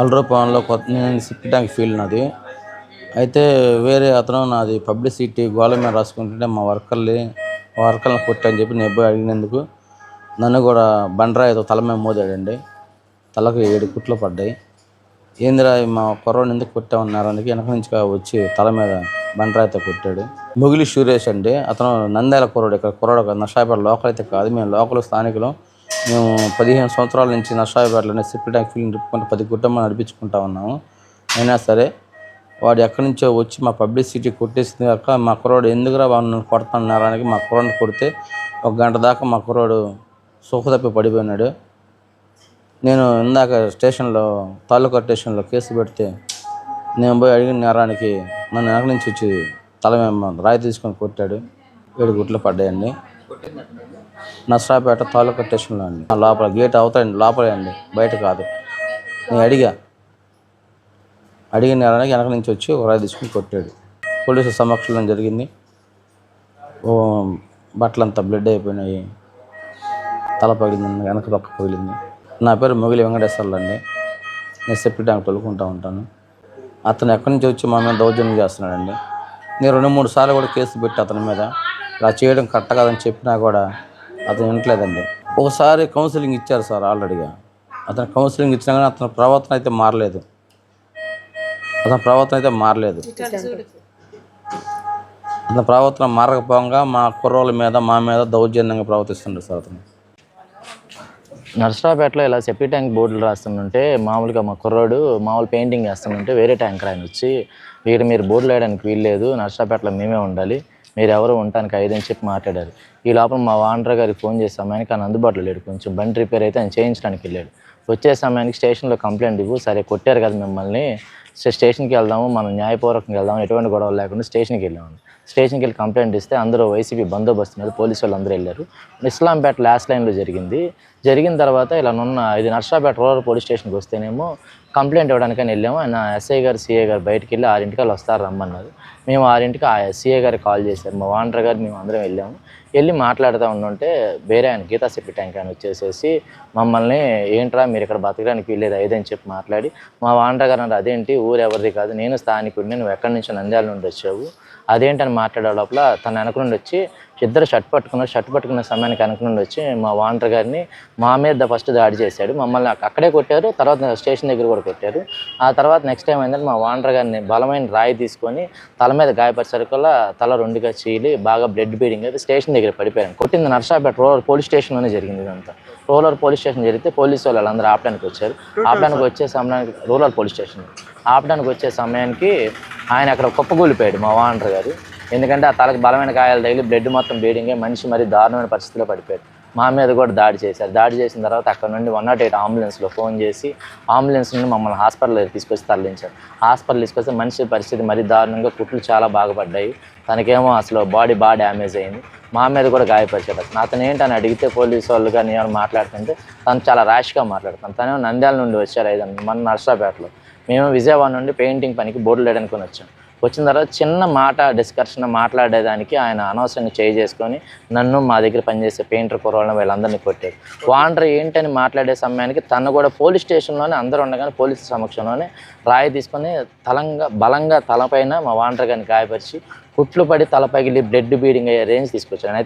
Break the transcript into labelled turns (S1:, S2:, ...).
S1: అల్డ్రోపాన్లో కొత్త నేను సిక్కటానికి feel field నాది. అయితే వేరే అతను నాది పబ్లిసిటీ గోళ మీద రాసుకుంటుంటే మా వర్కర్ని వర్కర్లను కొట్టని చెప్పి నేను పోయి అడిగినందుకు నన్ను కూడా బండరాయితో తల మీద మోదాడండి. తలకు ఏడు కుట్లు పడ్డాయి. ఏందిరా మా కొరవని ఎందుకు కొట్టామన్నారని వెనక నుంచి వచ్చి తల మీద బండరాయితో కొట్టాడు. బొగిలి సురేష్ అండి. అతను నంద్యాల కుర్రోడు. ఇక్కడ కుర్రోడు కాదు లోకల్ అయితే కాదు. మేము లోకల్ స్థానికులు. మేము పదిహేను సంవత్సరాల నుంచి నషాపేటలోనే సిప్ ట్యాంక్ ఫీల్డ్ తిప్పుకుంటూ పది కుటుంబాలు నడిపించుకుంటా ఉన్నాము. అయినా సరే వాడు ఎక్కడి నుంచో వచ్చి మా పబ్లిసిటీ కొట్టేసింది కాక మా కుర్రోడు ఎందుకురా వాడు కొడతాను నేరానికి మా కుర్రోడిని కొడితే ఒక గంట దాకా మా కుర్రోడు సుఖతప్పి పడిపోయినాడు. నేను ఇందాక స్టేషన్లో తాలూకా స్టేషన్లో కేసు పెడితే నేను పోయి అడిగిన నేరానికి నన్ను వెనక నుంచి వచ్చి తల రాయి తీసుకొని కొట్టాడు. ఏడు గుట్లు పడ్డాయండి. నర్సరాపేట తాలూకా స్టేషన్లో అండి. లోపల గేట్ అవుతాయండి లోపలే అండి. బయట కాదు. నేను అడిగా. అడిగిన నేరానికి వెనక నుంచి వచ్చి రాయి తీసుకొని కొట్టాడు. పోలీసు సమక్షంలో జరిగింది. ఓ బట్టలంతా బ్లడ్ అయిపోయినాయి. తల పగిలింది వెనక పక్క పగిలింది. నా పేరు మొగిలి వెంకటేశ్వర్లు అండి. నేను సెప్టి ట్యాంక్ తొలుకుంటూ ఉంటాను. అతను ఎక్కడి నుంచి వచ్చి మా మీద దౌర్జన్యం చేస్తున్నాడండి? నేను రెండు మూడు సార్లు కూడా కేసు పెట్టి అతని మీద ఇలా చేయడం కరెక్ట్ కాదని చెప్పినా కూడా అతను వినట్లేదండి. ఒకసారి కౌన్సిలింగ్ ఇచ్చారు సార్ ఆల్రెడీగా. అతను కౌన్సిలింగ్ ఇచ్చినా కానీ అతని ప్రవర్తన అయితే మారలేదు. అతని ప్రవర్తన అయితే మారలేదు. అతని ప్రవర్తన మారకపోగా మా కుర్రోళ్ళ మీద మా మీద దౌర్జన్యంగా ప్రవర్తిస్తుండ్రు సార్ అతను.
S2: నర్సరాపేటలో ఇలా సెప్టి ట్యాంక్ బోర్డులు రాస్తుంటే మామూలుగా మా కుర్రోడు మామూలు పెయింటింగ్ వేస్తుంటే వేరే ట్యాంకర్ ఆయన వచ్చి వీడు మీరు బోర్డులు వేయడానికి వీల్లేదు నర్సరాపేటలో మేమే ఉండాలి మీరు ఎవరు ఉండటానికి ఐదు అని చెప్పి మాట్లాడారు. ఈ లోపల మా వాండర్ గారికి ఫోన్ చేసే సమయానికి ఆయన అందుబాటులో లేడు కొంచెం బండి రిపేర్ అయితే ఆయన చేయించడానికి వెళ్ళాడు. వచ్చే సమయానికి స్టేషన్లో కంప్లైంట్ ఇవ్వు సరే కొట్టారు కదా మిమ్మల్ని స్టేషన్కి వెళ్దాము మనం న్యాయపూర్వకంగా వెళ్దాము ఎటువంటి గొడవలు లేకుండా స్టేషన్కి వెళ్ళాము. స్టేషన్కి వెళ్ళి కంప్లైంట్ ఇస్తే అందరూ వైసీపీ బందోబస్తు మీద పోలీసు వాళ్ళు అందరూ వెళ్ళారు. ఇస్లాంపేట లాస్ట్ లైన్లో జరిగింది. జరిగిన తర్వాత ఇలా నున్న ఇది నర్సాపేట రూరల్ పోలీస్ స్టేషన్కి వస్తేనేమో కంప్లైంట్ ఇవ్వడానికని వెళ్ళాము. ఆయన ఎస్ఐ గారు సీఏ గారు బయటికి వెళ్ళి ఆరింటికి వాళ్ళు వస్తారు రమ్మన్నారు. మేము ఆరింటికి ఆ సీఏ గారికి కాల్ చేశారు. మా వాండర్ గారు మేము అందరం వెళ్ళాము. వెళ్ళి మాట్లాడుతూ ఉండుంటే వేరే ఆయన గీతా సెప్పి ట్యాంక్ ఆయన వచ్చేసేసి మమ్మల్ని ఏంట్రా మీరు ఇక్కడ బతకడానికి వీల్లేదు ఐదని చెప్పి మాట్లాడి మా వాండర్ గారు అన్నారు అదేంటి? ఊరు ఎవరిది కాదు. నేను స్థానికుడిని నువ్వు ఎక్కడి నుంచి నంద్యాల నుండి వచ్చావు. అదేంటని మాట్లాడే లోపల తన వెనక నుండి వచ్చి ఇద్దరు షర్ట్ పట్టుకున్నారు. షర్ట్ పట్టుకున్న సమయానికి వెనక నుండి వచ్చి మా వాంటర్ గారిని మా మీద ఫస్ట్ దాడి చేశాడు. మమ్మల్ని అక్కడే కొట్టారు. తర్వాత స్టేషన్ దగ్గర కూడా కొట్టారు. ఆ తర్వాత నెక్స్ట్ టైం ఏంటంటే మా వాంటర్ గారిని బలమైన రాయి తీసుకొని తల మీద గాయపరిసరికల్లా తల రెండుగా చీలి బాగా బ్లడ్ బ్లీడింగ్ అయితే స్టేషన్ దగ్గర పడిపోయాను కొట్టింది నర్సాపేట రోలర్ పోలీస్ స్టేషన్లోనే జరిగింది ఇదంతా. రూరల్ పోలీస్ స్టేషన్ జరిగితే పోలీసు వాళ్ళు అందరూ ఆపడానికి వచ్చారు. ఆపడానికి వచ్చే సమయానికి రూరల్ పోలీస్ స్టేషన్. ఆపడానికి వచ్చే సమయానికి ఆయన అక్కడ కుప్పగూలిపోయాడు మా వాంటర్ గారు. ఎందుకంటే ఆ తలకి బలమైన గాయాలు తగిలి బ్లడ్ మొత్తం బీడింగే మనిషి మరి దారుణమైన పరిస్థితిలో పడిపోయాడు. మా మీద కూడా దాడి చేశారు. దాడి చేసిన తర్వాత అక్కడ నుండి వన్ నాట్ ఎయిట్ అంబులెన్స్లో ఫోన్ చేసి అంబులెన్స్ నుండి మమ్మల్ని హాస్పిటల్ తీసుకొచ్చి తరలించారు. హాస్పిటల్ తీసుకొస్తే మనిషి పరిస్థితి మరీ దారుణంగా కుట్లు చాలా బాగుపడ్డాయి తనకేమో అసలు బాడీ బాగా డ్యామేజ్ అయింది. మా మీద కూడా గాయపరిచారు అతను. అతను ఏంటని అడిగితే పోలీసు వాళ్ళు కానీ ఏమైనా మాట్లాడుతుంటే తను చాలా ర్యాష్గా మాట్లాడుతాను తనేమో నంద్యాల నుండి వచ్చారు ఐదు మన నర్సాపేటలో. మేము విజయవాడ నుండి పెయింటింగ్ పనికి బోర్డులు వేయడానికి వచ్చాం. వచ్చిన తర్వాత చిన్న మాట డిస్కషన్ మాట్లాడేదానికి ఆయన అనవసరంగా చేయి చేసుకొని నన్ను మా దగ్గర పనిచేసే పెయింటర్ కుర్రోళ్ళని వీళ్ళందరినీ కొట్టారు వాండర్ ఏంటని మాట్లాడే సమయానికి తను కూడా పోలీస్ స్టేషన్లోనే అందరూ ఉండగానే పోలీసు సమక్షంలోనే రాయి తీసుకొని తలంగా బలంగా తలపైన మా వాండర్ గారిని గాయపరిచి కుట్లు పడి తలపైకి బ్లడ్ బీడింగ్ అయ్యే రేంజ్ తీసుకొచ్చాను